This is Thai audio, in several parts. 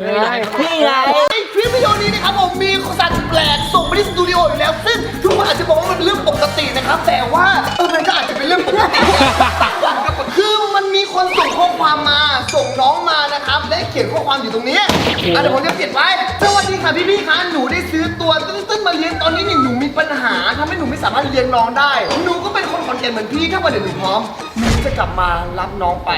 นี่ไงในคลิปวิดีโอนี้นะครับผมมีสัตว์แปลกส่งมาที่สตูดิโออยู่แล้ว ซึ่งทุกคนอาจจะบอกว่ามันเป็นเรื่องปกตินะครับ แต่ว่าเออมันก็อาจจะเป็นเรื่องปกติ ความมาส่งน้องมานะครับ และเขียนข้อความอยู่ตรงนี้อะเดี๋ยวผมจะเขียนไว้สวัสดีค่ะพี่พี่ๆคะหนูได้ซื้อตัวตึ้งๆมาเลี้ยงตอนนี้เนี่ยหนูมีปัญหาทำให้หนูไม่สามารถเลี้ยงน้องได้ หนูก็เป็นคนขอนแก่นเหมือนพี่ถ้าวันเดี๋ยวหนูพร้อมหนูจะกลับมารับน้องไป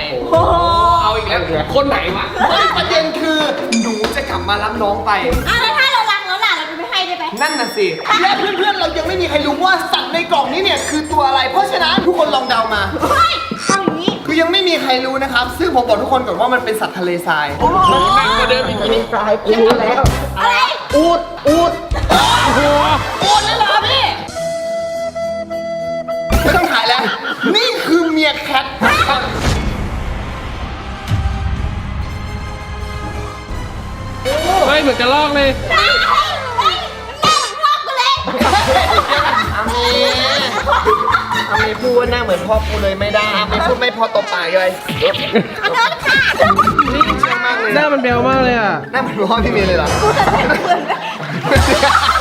เอาอีกแล้วคนไหนวะไม่ประเด็นคือหนูจะกลับมารับน้องไป อะแล้วถ้าเรารักแล้วล่ะเราจะไม่ให้ได้ไหมนั่นน่ะสิและเพื่อนๆเรายังไม่มีใครรู้ว่าสัตว์ในกล่องนี้เนี่ยคือตัวอะไร เพราะฉะนั้นทุกคนลองเดามา เฮ้ยเอาอย่างนี้ คือยังไม่มีใครรู้นะครับ ซึ่งผมบอกทุกคนก่อนว่ามันเป็นสัตว์ทะเลทรายหนักกว่าเดิมอีกทีทรายพูดแล้ว อะไรอูดอูดหัวอูดแล้วเหรอพี่ ไม่ต้องถ่ายแล้ว นี่คือเมียแคทเฮ้ยเหมือนจะลอกเลย เฮ้ยเฮ้ยมันแม่เหมือนพ่อกูเลย อามี อามีพูดว่าหน้าเหมือนพ่อกูเลยไม่ได้อามีพูดไม่พอตบปากเลยขอโทษค่ะนี่เชื่อมากเลยหน้ามันเบลมากเลยอะหน้าเหมือนพ่อพี่เมย์เลยเหรอกูจะเป็นเพื่อน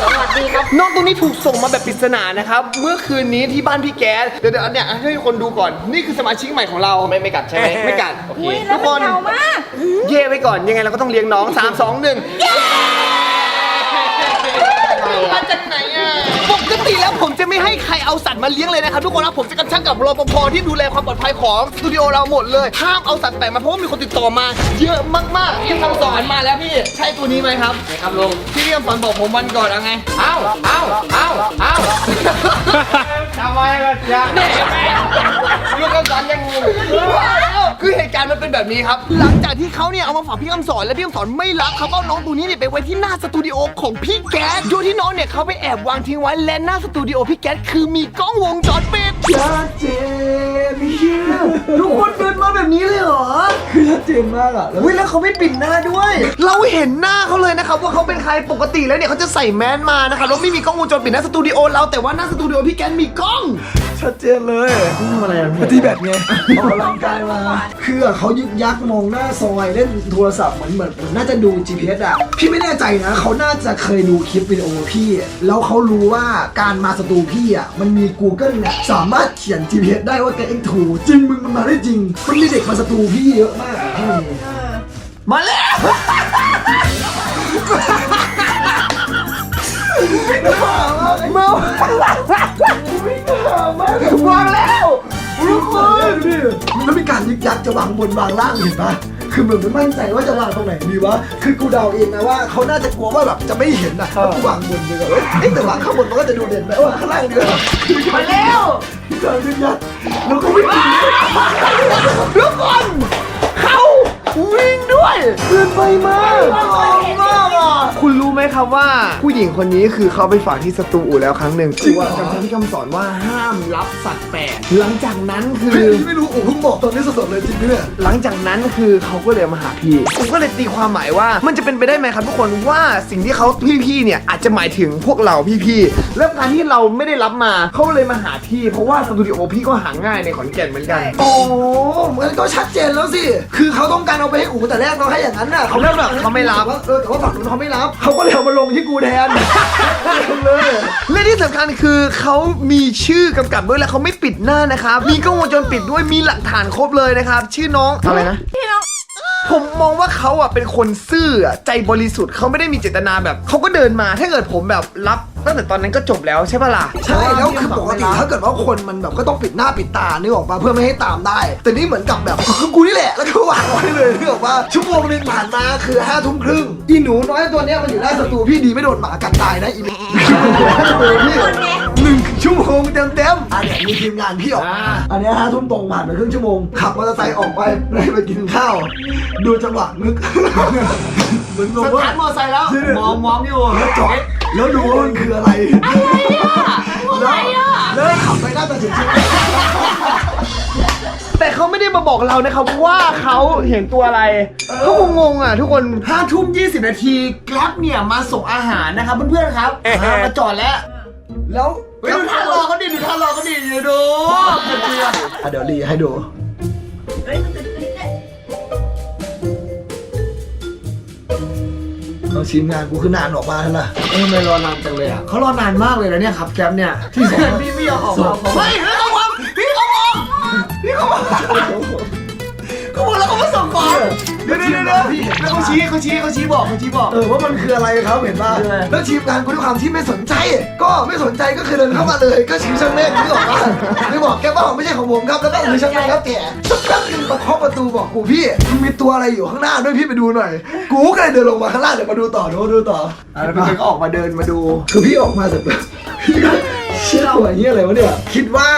สวัสดีครับน้องตัวนี้ถูกส่งมาแบบปริศนานะครับ เมื่อคืนนี้ที่บ้านพี่แก๊สเดี๋ยวเดี๋ยวเนี่ยให้คนดูก่อน นี่คือสมาชิกใหม่ของเราไม่ไม่กัดใช่ไหมไม่กัดอุ้ยแล้วมันยาวมากเย่ไว้ก่อนยังไงเราก็ต้องเลี้ยงน้อง3 2 1มาจากไหนอะ ปกติแล้วผมจะไม่ให้ใครเอาสัตว์มาเลี้ยงเลยนะครับทุกคนนะผมจะกำชับกับรปภที่ดูแลความปลอดภัยของสตูดิโอเราหมดเลยห้ามเอาสัตว์แปลกมาเพราะว่ามีคนติดต่อมา เยอะมากๆพี่คำสอนมาแล้วพี่ใช่ตัวนี้ไหมครับครับลุงที่พี่คำสอนบอกผมวันก่อนเอาไงเอ้าเอ้าเอ้าเอ้าทำไมกันจ๊ะลูกคำสอนยังงง คือเหตุการณ์มันเป็นแบบนี้ครับ หลังจากที่เขาเนี่ยเอามาฝากพี่คำสอนและพี่คำสอนไม่รับเขาก็เอาน้องตัวนี้เนี่ยไปไว้ที่หน้าสตูดิโอของพี่แก๊สโดยที่น้องเนี่ยเขาไปแอบวางทิ้งไว้และหน้าสตูดิโอพี่แก๊สคือมีกล้องวงจรปิดชัดเจนเฮียทุกคนเดินมาแบบนี้เลยเหรอคือชัดเจนมากอะแล้ววิแล้วเขาไม่ปิดหน้าด้วย เราเห็นหน้าเขาเลยนะครับว่าเขาเป็นใครปกติแล้วเนี่ยเขาจะใส่แมสมานะครับแล้วไม่มีกล้องวงจรปิดหน้าสตูดิโอเราแต่ว่าหน้าสตูดิโอพี่แก๊สมีกล้อง ชัดเจนเลยนี่ทำอะไรปฏิบัติไงออกกำลังกายมาคือเขายึกยักมองหน้าซอยเล่นโทรศัพท์เหมือนเหมือนเหมือนน่าจะดู GPS อะพี่ไม่แน่ใจนะเขาน่าจะเคยดูคลิปวิดีโอพี่ แล้วเขารู้ว่าการมาสตูพี่อะมันมี Google เนี่ยสามารถเขียน GPS ได้ว่าแกเอ็งถูกจริงมึงมันมาได้จริงมันมีเด็กมาสตูพี่เยอะมากอะพี่มาแล้วมามา ยึกยักจะวางบนวางล่างเห็นปะคือเหมือนไม่มั่นใจว่าจะวางตรงไหนดีวะ คือกูเดาเองนะว่าเขาน่าจะกลัวว่าแบบจะไม่เห็นนะว่ากูวางบนดีกว่าเอ้ยเอ๊ะแต่วางข้างบนมันก็จะดูเด่นไปว่าข้างล่างดีกว่ามาแล้วมีการยึกยักแล้วก็ไม่ดีทุกคนเขา วิ่งด้วยเกินไปมากมากอะคุณรู้ไหมครับว่า ผู้หญิงคนนี้คือเขาไปฝากที่สตูอู่แล้วครั้งหนึ่งจริงกับที่คำสอนว่าห้ามรับสัตว์แปลกหลังจากนั้นคือเฮ้ยพี่ไม่รู้โอ้เพิ่งบอกตอนนี้สดๆเลยจริงไหมเนี่ย หลังจากนั้นคือเขาก็เลยมาหาพี่ ผมก็เลยตีความหมายว่า มันจะเป็นไปได้ไหมครับทุกคนว่าสิ่งที่เขาพี่ๆเนี่ยอาจจะหมายถึงพวกเราพี่ๆแล้วการที่เราไม่ได้รับมาเขาเลยมาหาพี่ เพราะว่าสตูดิโอพี่ก็หาง่ายในขอนแก่นเหมือนกัน โอ้มันก็ชัดเจนแล้วสิ คือเขาต้องการเอาไปให้อู๋แต่แรกเราให้อย่างนั้นน่ะเขาแบบเขาไม่รับ เออแต่ว่าฝั่งนู้นเขาไม่รับเขาก็เลยเอามาลงที่กูแทนเลยและที่สำคัญคือเขามีชื่อกำกับด้วยและเขาไม่ปิดหน้านะครับ มีกล้องวงจรปิดด้วยมีหลักฐานครบเลยนะครับ ชื่อน้องอะไรนะ พี่น้องผมมองว่าเขาอะเป็นคนซื่ออะใจบริสุทธิ์เขาไม่ได้มีเจตนาแบบเขาก็เดินมาถ้าเกิดผมแบบรับ ตั้งแต่ตอนนั้นก็จบแล้วใช่ปะล่ะใช่แล้วคือปกติถ้าเกิดว่าคนมันแบบก็ต้องปิดหน้าปิดตานึกออกมาเพื่อไม่ให้ตามได้ แต่นี่เหมือนกับแบบคือกูนี่แหละแล้วก็วางไว้เลยนึกออกว่าชั่วโมงนึงผ่านมาคือห้าทุ่มครึ่งอีหนูน้อยตัวเนี้ยมันอยู่หน้าสตูพี่ดีไม่โดนหมากัดตายนะอีหนู พี่หนึ่งชั่วโมงเต็มเต็มๆอันเนี้ยมีทีมงานพี่ออกมาอันเนี้ยห้าทุ่มตรงผ่านไปครึ่งชั่วโมง ขับมอเตอร์ไซค์ออกไปได้ไปกินข้าว ดูจังหวะนึก เหมือนสแบบว่า ตาร์ทมอไซค์แล้วมองมองอยู่แล้วจอดแล้วดูว่ามันคืออะไร อะไรอะแล้วขับไปหน้าตาเฉยแต่ เขาไม่ได้มาบอกเรานะครับว่าเขาเห็นตัวอะไรเขาคงงงอะทุกคนห้าทุ่มยี่สิบนาทีแกร็บเนี่ยมาส่งอาหารนะครับเพื่อนๆครับอ่ามาจอดแล้วๆแล้วเฮ้ยดูท่ารอเขาดิดูท่ารอเขาดิดูดูอะเดี๋ยวรีให้ดูเฮ้ยมันจะเราทีมงานกูคือนานออกมาแล้วล่ะเออไม่รอนานจังเลยอะเขารอนานมากเลยนะเนี่ยครับแก๊ปเนี่ยที่สอง พี่ไม่ยอมออกมาเฮ้ยพี่เขาบอกพี่ ดี๋ยวเดี๋ยวเดี๋ยวแล้วเขาชี้เขาชี้เขาชี้บอกเขาชี้บอกเออว่ามันคืออะไรครับเห็นป่ะคืออะไร แล้วทีมงานกูด้วยความที่ไม่สนใจ ก็ไม่สนใจก็คือเดินเข้ามาเลย ก็ชี้ช่างเมฆนึกออกป่ะไม่บอกแกว่าไม่ใช่ของผมครับแล้วก็คือช่างเมฆครับแกสักแป๊บนึงมาเคาะประตูบอกกูพี่มันมีตัวอะไรอยู่ข้างหน้าด้วยพี่ไปดูหน่อย กูก็เลยเดินลงมาข้างล่างเดี๋ยวมาดูต่อดูดูต่ออะแล้วพี่ก็ออกมาเดินมาดู คือพี่ออกมาเสร็จปุ๊บพี่ก็เชื่อว่าเฮียอะไรวะเนี่ยคิดว่า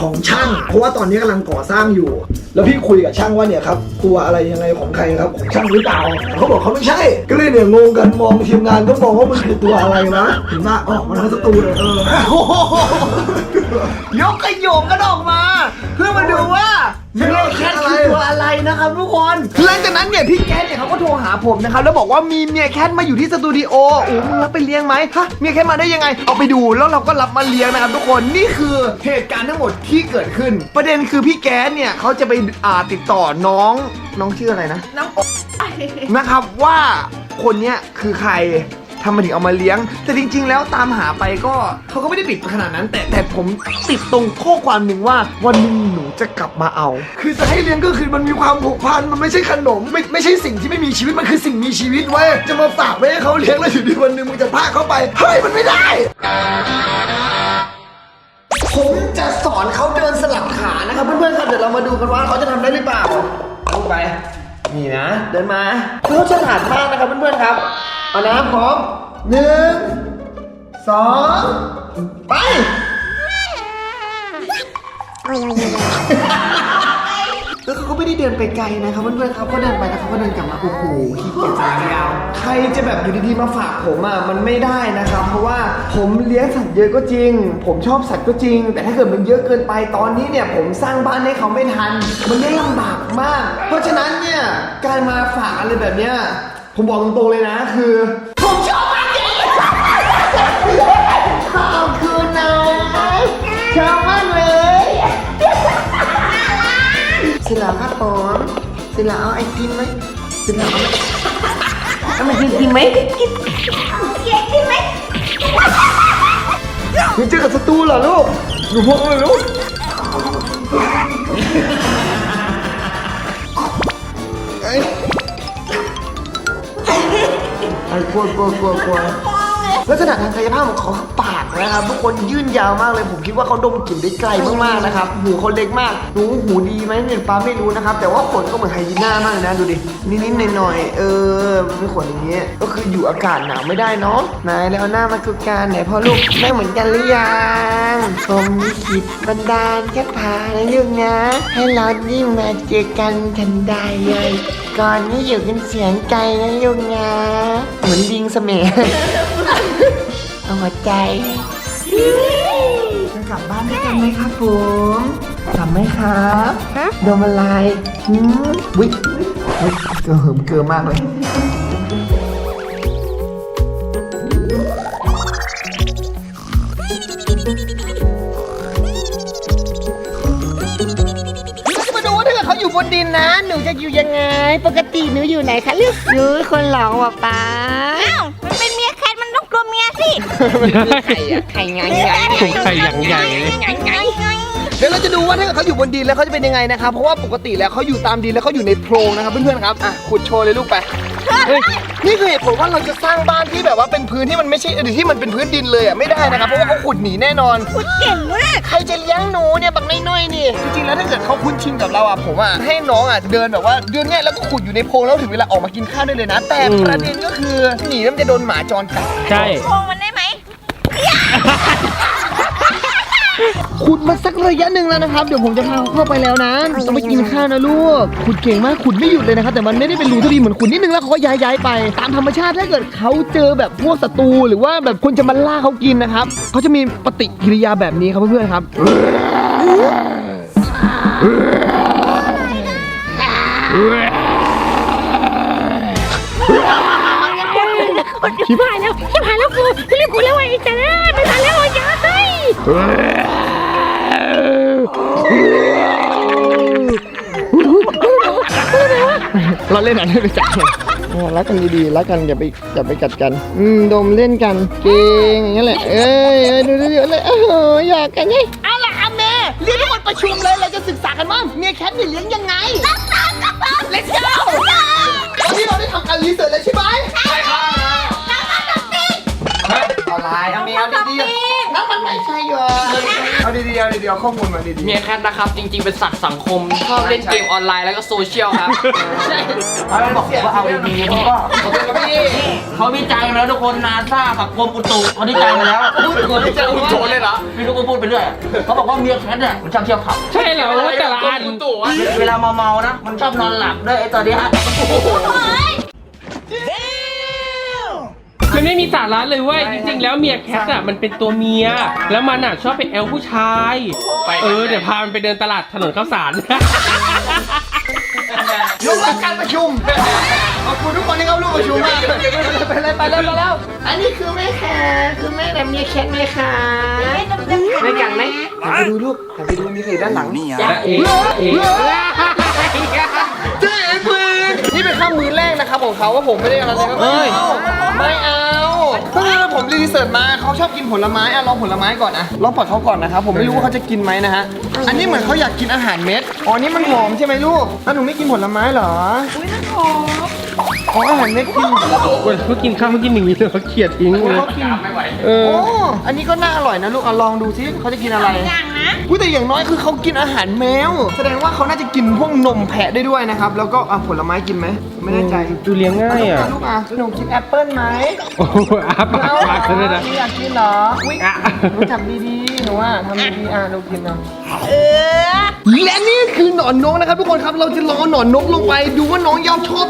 ของช่าง เพราะว่าตอนนี้กำลังก่อสร้างอยู่ แล้วพี่คุยกับช่างว่าเนี่ยครับตัวอะไรยังไงของใครครับของช่างหรือเปล่าเขาบอกเขาไม่ใช่ ก็เลยเนี่ยงงกันมองทีมงานก็มองว่ามันคือตัวอะไรนะเห็นป่าออกมาทั้งสตูเลยเออยกกระโยงกันออกมา เพื่อมาดูว่า เมแคทคือตัวอะไรนะครับทุกคนหลังจากนั้นเนี่ยพี่แคทเนี่ยเขาก็โทรหาผมนะครับแล้วบอกว่ามีเมียแคทมาอยู่ที่สตูดิโอโอ้มึงรับไปเลี้ยงไหมฮะเมียแคทมาได้ยังไง เอาไปดูแล้วเราก็รับมาเลี้ยงนะครับทุกคนนี่คือเหตุการณ์ทั้งหมดที่เกิดขึ้น ประเด็นคือพี่แก๊สเนี่ยเขาจะไปอ่าติดต่อน้องน้องชื่ออะไรนะน้องนะครับว่าคนเนี้ยคือใคร ทำไมถึงเอามาเลี้ยง แต่จริง ๆ แล้วตามหาไปก็เขาก็ไม่ได้ปิดขนาดนั้น แต่แต่ผมติดตรงข้อความหนึ่งว่าวันหนึงหนูจะกลับมาเอา คือจะให้เลี้ยงก็คือมันมีความผูกพันมันไม่ใช่ขนมไม่ไม่ใช่สิ่งที่ไม่มีชีวิตมันคือสิ่งมีชีวิตเว้ยจะมาฝากไว้ให้เขาเลี้ยงแล้วอยู่ดีวันหนึ่งมึงจะพาเขาไปเฮ้ยมันไม่ได้ผมจะสอนเขาเดินสลับขานะครับเพื่อนๆครับเดี๋ยวเรามาดูกันว่าเขาจะทำได้หรือเปล่าลงไป นี่นะ เดินมาเขาฉลาดมากนะครับเพื่อนๆครับ เอานะพร้อมหนึ่งสองไป แล้วเขาก็ไม่ได้เดินไปไกลนะครับเพื่อนๆครับเขาเดินไปแล้วเขาก็เดินกลับมาโอ้โหขี้เกียจจะยาว ใครจะแบบอยู่ดีๆมาฝากผมอะมันไม่ได้นะครับ เพราะว่าผมเลี้ยงสัตว์เยอะก็จริง ผมชอบสัตว์ก็จริง แต่ถ้าเกิดมันเยอะเกินไปตอนนี้เนี่ย ผมสร้างบ้านให้เขาไม่ทัน มันเลี้ยงลำบากมาก เพราะฉะนั้นเนี่ยการมาฝากอะไรแบบเนี้ย ผมบอกตรงๆเลยนะคือ ผมชอบมากเลยขอบคุณนะชอบมากเลยสิลาครับผมสิลาเอาไอติมไหมสิลาเอาไหมเอามากินกินไหมกินเค้กกินไหมหนูเจอกับศัตรูเหรอลูกหนูพกเลยลูก ไอ้กลัวกลัวกลัวกลัวลักษณะทางกายภาพของเขาคือปาก นะครับทุกคนยื่นยาวมากเลย ผมคิดว่าเขาดมกลิ่นได้ไกลมากๆนะครับหูเขาเล็กมากหนูหูดีไหมเนี่ยป้าไม่รู้นะครับ แต่ว่าขนก็เหมือนไฮยีน่ามากนะดูดินิดๆหน่อยๆเออมีขนอย่างเงี้ยก็คืออยู่อากาศหนาวไม่ได้เนาะนายแล้วเอาหน้ามาคุยกันไหนพ่อลูกได้เหมือนกันหรือยังผมมีคิดบันดาลแค่พานะลูกนะ ให้เราได้มาเจอกันทันใดเลยก่อนนี้อยู่กันเสียงไกลนะลูกนะเหมือนลิงเสมเอาหัวใจ จะกลับบ้านด้วยกันไหมครับผมกลับไหมครับโดนอะไรหืมวิวิเกิมเกิมมากเลยเราจะมาดูว่าถ้าเกิดเขาอยู่บนดินนะ หนูจะอยู่ยังไง ปกติหนูอยู่ไหนคะลูกหนูคนหลอกว่ะป้า ไข่อะไข่ไงไงไข่อย่างใหญ่ไงไงเดี๋ยวเราจะดูว่าถ้าเกิดเขาอยู่บนดินแล้วเขาจะเป็นยังไงนะครับ เพราะว่าปกติแล้วเขาอยู่ตามดินแล้วเขาอยู่ในโพรงนะครับเพื่อนๆครับ อะขุดโชว์เลยลูกไป นี่คือเหตุผลว่าเราจะสร้างบ้านที่แบบว่าเป็นพื้นที่มันไม่ใช่หรือที่มันเป็นพื้นดินเลยอะไม่ได้นะครับเพราะว่าเขาขุดหนีแน่นอนพูดเก่งมากใครจะเลี้ยงหนูเนี่ยบักน้อยๆนี่จริงๆแล้วถ้าเกิดเขาคุ้นชินกับเราอะผมอะให้น้องอะเดินแบบว่าเดินเนี่ยแล้วก็ขุดอยู่ในโพรงแล้วถึงเวลาออกมากินข้าวได้เลยนะ แต่ประเด็นก็คือหนีแล้วมันจะโดนหมาจรกัดใช่ โกงมันได้ไหม ขุดมาสักระยะหนึ่งแล้วนะครับ เดี๋ยวผมจะพาเขาเข้าไปแล้วนะต้องไปกินข้าวนะลูก ขุดเก่งมาก ขุดไม่หยุดเลยนะครับ แต่มันไม่ได้เป็นรูที่ดีเหมือนขุดนิดนึงแล้วเขาก็ย้ายย้ายไป ตามธรรมชาติถ้าเกิดเขาเจอแบบพวกศัตรูหรือว่าแบบคนจะมาล่าเขากินนะครับ เขาจะมีปฏิกิริยาแบบนี้ครับเพื่อนๆครับ ชิบหายแล้วชิบหายแล้วกูรียกกูแล้วไอ้แต่ละไม่ทันแล้วอย่า เราเล่นอะไรไปจับรักกันดีๆ รักกันอย่าไปอย่าไปกัดกัน อืม ดมเล่นกัน เก่งอย่างนั้นแหละ เอ้ยเอ้ยดูดูดูเลยโอ้โหอยากกันไงเอาล่ะครับแม่เรียกทุกคนประชุมเลยเราจะศึกษากันว่าเมียแคทเนี่ยเลี้ยงยังไง Let's go ตอนนี้เราได้ทำการรีเสิร์ชแล้วใช่ไหมใช่ เอาดีๆเอาดีๆเอาข้อมูลมาดีๆ เมียแคทนะครับ จริงๆ เป็นสัตว์สังคม ชอบเล่นเกมออนไลน์แล้วก็โซเชียลครับเขาบอกว่าเอาดีๆมันก็ขอบคุณครับพี่เขาวิจัยมาแล้วทุกคนนาซากับกรมอุตุเขาวิจัยมาแล้วพูดก่อนที่จะคุณโจเลยเหรอไม่รู้ก็พูดไปเรื่อยเขาบอกว่าเมียแคทเนี่ยมันชอบเที่ยวผับใช่เหรอว่าแต่ละอันตู่อะเวลาเมาๆนะ มันชอบนอนหลับด้วยไอ้ตัวเนี้ย มันไม่มีสาระเลยเว้ยจริงๆ แล้วเมียแคทอะมันเป็นตัวเมีย แล้วมันอะชอบไปแอลผู้ชาย เออเดี๋ยวพามันไปเดินตลาดถนนข้าวสาร ยกเลิกการประชุม ขอบคุณทุกคนที่เข้าร่วมประชุมมากไปเลยไปเลยไปแล้ว อันนี้คือแม่แคทคือแม่แบบเมียแคทไหมคะไม่กันไหมไปดูลูกไปดูมีใครด้านหลังจ๊ะเอ๋เอ๋เจ๊เพื่อนนี่เป็นข้ามมือแรกนะครับของเขาว่าผมไม่ได้อะไรเลยครับไม่เอา ไม่เอาคือผมรีเสิร์ชมาเขาชอบกินผลไม้อะลองผลไม้ก่อนนะลองปล่อยเขาก่อนนะครับผมไม่รู้ว่าเขาจะกินไหมนะฮะอันนี้เหมือนเขาอยากกินอาหารเม็ดอ๋อนี่มันหอมใช่ไหมลูกแล้วหนูไม่กินผลไม้เหรออุ้ยมันหอม อ๋ออาหารเม็ดกินวันเขากินข้าวเขากินอย่างนี้เลยเขาเขียดทิ้งเลยเขากินไม่ไหวเออโอ้อันนี้ก็น่าอร่อยนะลูกเอาลองดูซิเขาจะกินอะไรอย่างนะพูดแต่อย่างน้อยคือเขากินอาหารแมว แสดงว่าเขาน่าจะกินพวกนมแพะได้ด้วยนะครับ แล้วก็อะผลไม้กินไหมไม่แน่ใจดูเลี้ยงง่ายอะลูกอะหนูกินแอปเปิ้ลไหมโอ้โหอาปากปากเลยนะหนูอยากกินเหรออุ๊ยอะหนูจับดีๆหนูอะทำดีๆอะหนูกินนะเออและนี่คือหนอนนกนะครับทุกคนครับเราจะรอหนอนนกลงไปดูว่าน้องยาวชอบกินหรือเป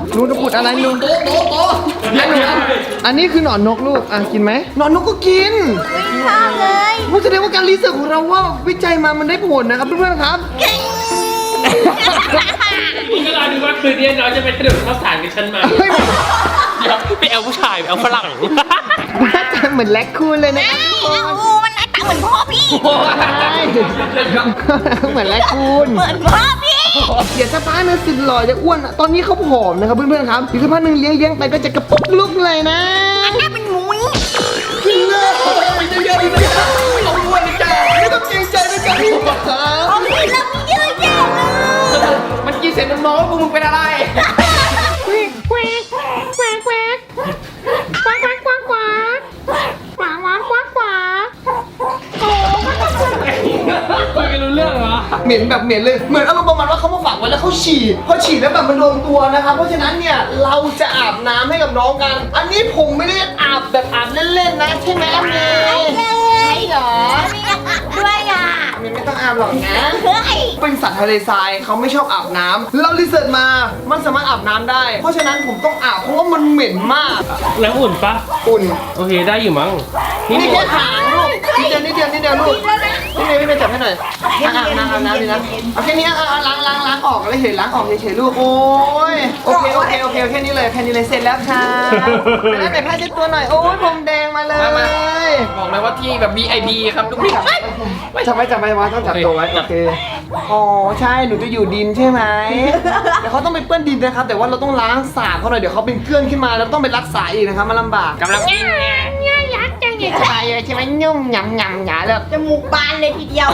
ล่าหนูจะขุดอะไรหนูโต๊ะโต๊ะโต๊ะอันนี้คือหนอนนกลูก อะกินไหม หนอนนกก็กินชอบเลยผมแสดงว่าการรีเสิร์ชของเราว่าวิจัยมามันได้ผลนะครับเพื่อนๆครับมึงก็รอดูว่าคืนนี้น้องจะไปถนนข้าวสารกับฉันไหมเฮ้ยเดี๋ยวไปแอลผู้ชายไปแอลฝรั่งหน้าตาเหมือนแลคคูนเลยนะโอ้มันหน้าตาเหมือนพ่อพี่ใช่เหมือนแลคคูนเหมือนพ่อพี่ เดี๋ยวสักพักหนึงสิหล่อจะอ้วนอะตอนนี้เขาผอมนะครับเพื่อนๆครับอีกสักพักหนึงเลี้ยงเลี้ยงๆไปก็จะกระปุกลุกเลยนะอันนี้เป็นหมุนเลิกไปเยอะๆเลยนะไม่ต้องอ้วนนะจ๊ะไม่ต้องเกรงใจนะจ๊ะพี่จ๋าพ่อพี่เรามีเยอะแยะเลยมันกินเสร็จน้องๆพวกมึงเป็นอะไร เรื่องเหรอเหม็นแบบเหม็นเลย เหมือนอารมณ์ประมาณว่าเขามาฝากไว้แล้วเขาฉี่พอฉี่แล้วแบบมันโดนตัวนะครับ เพราะฉะนั้นเนี่ยเราจะอาบน้ำให้กับน้องกัน อันนี้ผมไม่ได้อาบแบบอาบเล่นๆนะใช่ไหมอาเมย์ใช่เหรอมีอยากอาบด้วยอะอาเมย์ไม่ต้องอาบหรอกนะ เฮ้ยเป็นสัตว์ทะเลทรายเขาไม่ชอบอาบน้ำเรารีเสิร์ชมา มันสามารถอาบน้ำได้ เพราะฉะนั้นผมต้องอาบเพราะว่ามันเหม็นมาก แล้วอุ่นปะอุ่น โอเคได้อยู่มั้งนี่นี่แค่หางลูก นิดเดียวนิดเดียวนิดเดียวลูกนี่ไงพี่ไปจับให้หน่อยอะอาบน้ำอาบน้ำดีนะเอาแค่นี้เอะอะล้างล้างล้างออกเลยเห็นล้างออกเฉยๆลูกโอ้ยโอเคโอเคโอเคแค่นี้เลยแค่นี้เลยเสร็จแล้วค่ะแล้วแต่ผ้าเช็ดตัวหน่อยโอ้ยผมแดงมาเลยบอกเลยว่าที่แบบ VIP ครับทุกคนไม่จับไว้จับไว้วะต้องจับตัวไว้โอเคอ๋อใช่หนูจะอยู่ดินใช่ไหมเดี๋ยวเขาต้องไปเปื้อนดินนะครับ แต่ว่าเราต้องล้างสาบเขาหน่อยเดี๋ยวเขาเป็นเกลื่อนขึ้นมาแล้วต้องไปรักษาอีกนะครับมันลำบากกำลังกินไง ง่ายยักษ์จังเลยสบายเลยใช่ไหมนุ่มหยำหยำหยาเลยจมูกบานเลยทีเดียว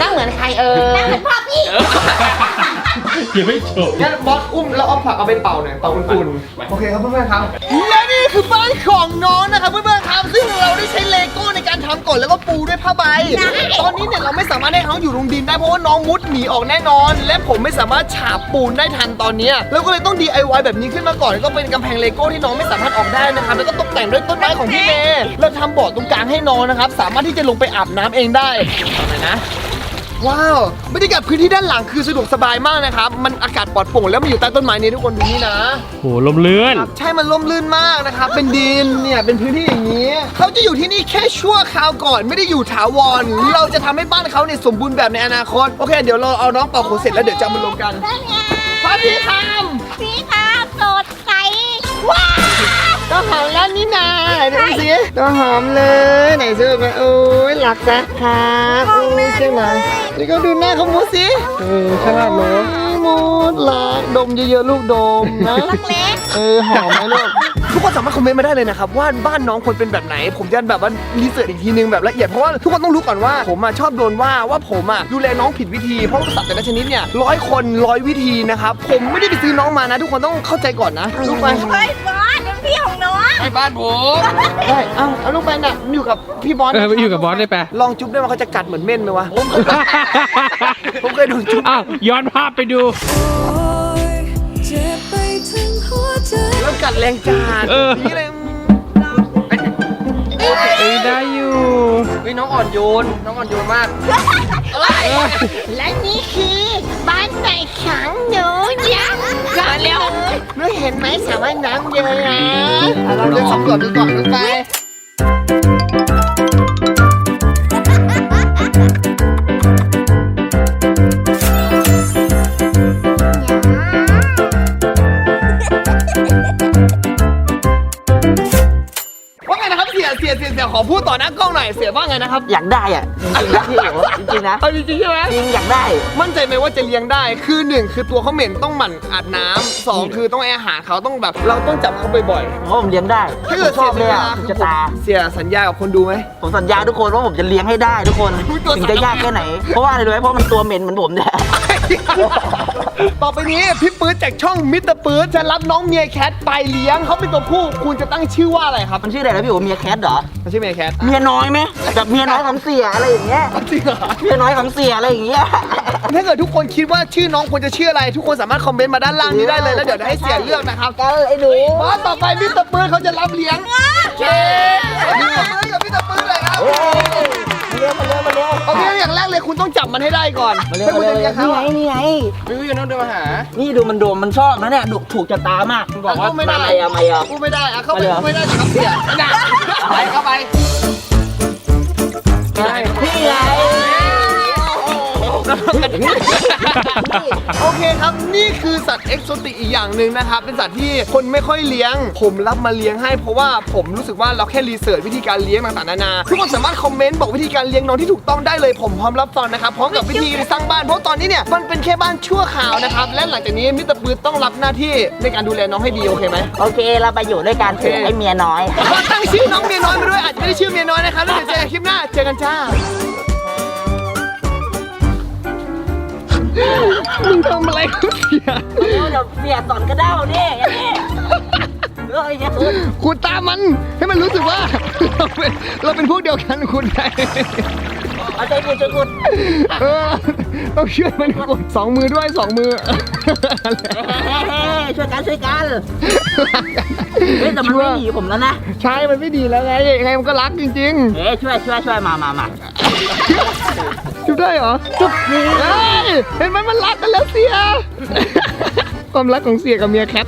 นั่งเหมือนใครเออหน้าเหมือนพ่อพี่ ยังไม่จบงั้นบอสอุ้มแล้วเอาผักเอาไปเป่าหน่อยเป่าอุ่นๆโอเคครับเพื่อนๆครับ และนี่คือบ้านของน้องนะครับเพื่อนๆครับซึ่งเราได้ใช้เลโก้ในการทำก่อนแล้วก็ปูด้วยผ้าใบ ตอนนี้เนี่ยเราไม่สามารถให้เขาอยู่ลงดินได้เพราะว่าน้องมุดหนีออกแน่นอน และผมไม่สามารถฉาบปูนได้ทันตอนเนี้ยเราก็เลยต้อง DIY แบบนี้ขึ้นมาก่อนก็เป็นกำแพงเลโก้ที่น้องไม่สามารถออกได้นะครับแล้วก็ตกแต่งด้วยต้นไม้ของพี่เมย์เราทำบ่อตรงกลางให้น้องนะครับสามารถที่จะลงไปอาบน้ำเองได้เอาหน่อยนะ ว้าวบรรยากาศพื้นที่ด้านหลังคือสะดวกสบายมากนะครับ มันอากาศปลอดโปร่งแล้วมันอยู่ใต้ต้นไม้นี้ทุกคนดูนี่นะ โหลมเลื่อนใช่มันร่มรื่นมากนะครับ เป็นดินเนี่ยเป็นพื้นที่อย่างนี้เขาจะอยู่ที่นี่แค่ชั่วคราวก่อนไม่ได้อยู่ถาวร เราจะทำให้บ้านเขาเนี่ยสมบูรณ์แบบในอนาคต โอเค เดี๋ยวเราเอาน้องเป่าขนเสร็จแล้วเดี๋ยวจะเอามารวมกันนั่นไงพระพี่คพี่ครับสดใสว้าวำต้องหอมแล้วนี่นาไหนดูสิต้องหอมเลย ไหนซื้อไปโอ้ยหลักนะครับโอ้ยใช่ไหม นี่ก็ดูหน้าเขามูสิเออฉลาดเนาะโมมุดรักดมเยอะๆลูกดมนะเล็กเออหอมไหมลูกทุกคนสามารถคอมเมนต์มาได้เลยนะครับว่าบ้านน้องควรเป็นแบบไหน ผมจะแบบว่ารีเสิร์ชอีกทีนึงแบบละเอียดเพราะว่าทุกคนต้องรู้ก่อนว่าผมอะชอบโดนว่าว่าผมอะดูแลน้องผิดวิธีเพราะว่าสัตว์แต่ละชนิดเนี่ยร้อยคนร้อยวิธีนะครับผมไม่ได้ไปซื้อน้องมานะ ทุกคนต้องเข้าใจก่อนนะลูกไปเฮ้ยบอสเป็น พี่ของน้องไปบ้านผมใช่เอาเอาลูกไปน่ะมันอยู่กับพี่บอสเออไปอยู่กับบอสได้ปะลองจุ๊บได้ว่าเขาจะกัดเหมือนเม่นไหมวะผมผมเคยโดนจุ๊บอ้าวย้อนภาพไปดู เจ็บไปถึงหัวใจ แล้วกัดแรงจัดเออ นี่เลยเอ้ยได้อยู่เฮ้ยน้องอ่อนโยน น้องอ่อนโยนมากและนี่คือบ้านในขังหนูยักษ์ ก่อนเร็วหนูเห็นไหมสระว่ายน้ำเยอะนะเราเดินสำรวจดูก่อนลูกไป ขอพูดต่อหน้ากล้องหน่อยเสียว่าไงนะครับอยากได้อะจริงๆนะพี่โอ๋จริงๆนะเอาจริงๆใช่ไหมจริงอยากได้ มั่นใจไหมว่าจะเลี้ยงได้ คือหนึ่งคือตัวเขาเหม็นต้องหมั่นอาบน้ำสองคือต้องให้อาหารเขาต้องแบบ เราต้องจับเขาบ่อยเพราะผมเลี้ยงได้ๆ ถ้าผเกิดมชอบเลยอะสีถูกชะตา เสียสัญญากับคนดูไหม ผมสัญญาทุกคนว่าผมจะเลี้ยงให้ได้ทุกคนอุ๊ยตัวถึงจะยากแค่ไหน เพราะว่าอะไรรู้ไหมเพราะมันตัวเหม็นเหมือนผมเนี่ย ต่อไปนี้พี่ปื๊ดจากช่องมิสเตอร์ปื๊ดจะรับน้องเมียแคทไปเลี้ยงเขาเป็นตัวผู้ คุณจะตั้งชื่อว่าอะไรครับ มันชื่ออะไรนะพี่โอ๋เมียแคทเหรอ มันชื่อเมียแคทเมียน้อยไหมแบบเมียน้อยคำเสียอะไรอย่างเงี้ยจริงเหรอเมียน้อยคำเสียอะไรอย่างเงี้ยถ้าเกิดทุกคนคิดว่าชื่อน้องควรจะชื่ออะไร ทุกคนสามารถคอมเมนต์มาด้านล่างนี้ได้เลยแล้วเดี๋ยวจะให้เสียเลือกนะครับกันไอ้หนูบอสต่อไปมิสเตอร์ปื๊ดเขาจะรับเลี้ยงโอเคมิสเตอร์ปื๊ดกับมิสเตอร์ปื๊ดเลยครับมา เร็วมาเร็วมาเร็วโอเคอย่างแรกเลยคุณต้องจับมันให้ได้ก่อนมาเร็วถ้ามาคุณเร็วจะเลี้ยงเขานี่ไงอะนี่ไงวิวอยู่น้องเดินมาหา นี่ดูมันโดมมันชอบนะเนี่ยดุถูกชะตามากบอกว่าไม่ได้ทำไมอะไม่อะกูไม่ได้อะเข้าไปมาเลยเหรอกูไม่ได้ครับเสียนะไปเข้าไปนี่ไง โอเคครับนี่คือสัตว์เอกโซติกอีกอย่างหนึ่งนะครับ เป็นสัตว์ที่คนไม่ค่อยเลี้ยง ผมรับมาเลี้ยงให้เพราะว่าผมรู้สึกว่าเราแค่รีเสิร์ชวิธีการเลี้ยงต่างๆนานาทุกคนสามารถคอมเมนต์บอกวิธีการเลี้ยงน้องที่ถูกต้องได้เลยผมพร้อมรับฟังนะครับพร้อมกับวิธีสร้างบ้านเพราะตอนนี้เนี่ยมันเป็นแค่บ้านชั่วคราวนะครับและหลังจากนี้มิสเตอร์ปืนต้องรับหน้าที่ในการดูแลน้องให้ดีโอเคไหม โอเค เราไปอยู่ด้วยกันเถอะไอ้เมียน้อยขอตั้งชื่อน้องเมียน้อยมาด้วยอาจจะไม่ได้ชื่อเมียน้อยนะครับแล้วเดี๋ยวเจอกันคลิปหน้าเจอกันจ้า มึงทำอะไรกูเสียเดี๋ยวเดี๋ยวเสียสอนกระเด้าเนี่ยอย่างนี้เอออย่าคุณคุณตามมันให้มันรู้สึกว่า เราเป็นเราเป็นพวกเดียวกันคุณไงเอาใจคุณใจคุณเออต้องช่วยมันกดสองมือด้วยสองมือเฮ้ยช่วยกันช่วยกันเฮ้ยแต่มันไม่หนีผมแล้วนะใช่มันไม่ดีแล้วไงยังไงมันก็รักจริงเฮ้ยช่วยช่วยช่วยมามามา จุบได้เหรอจุบเฮ้ยเห็นไหมมันรักกันแล้วเสีย ความรักของเสียกับเมียแคท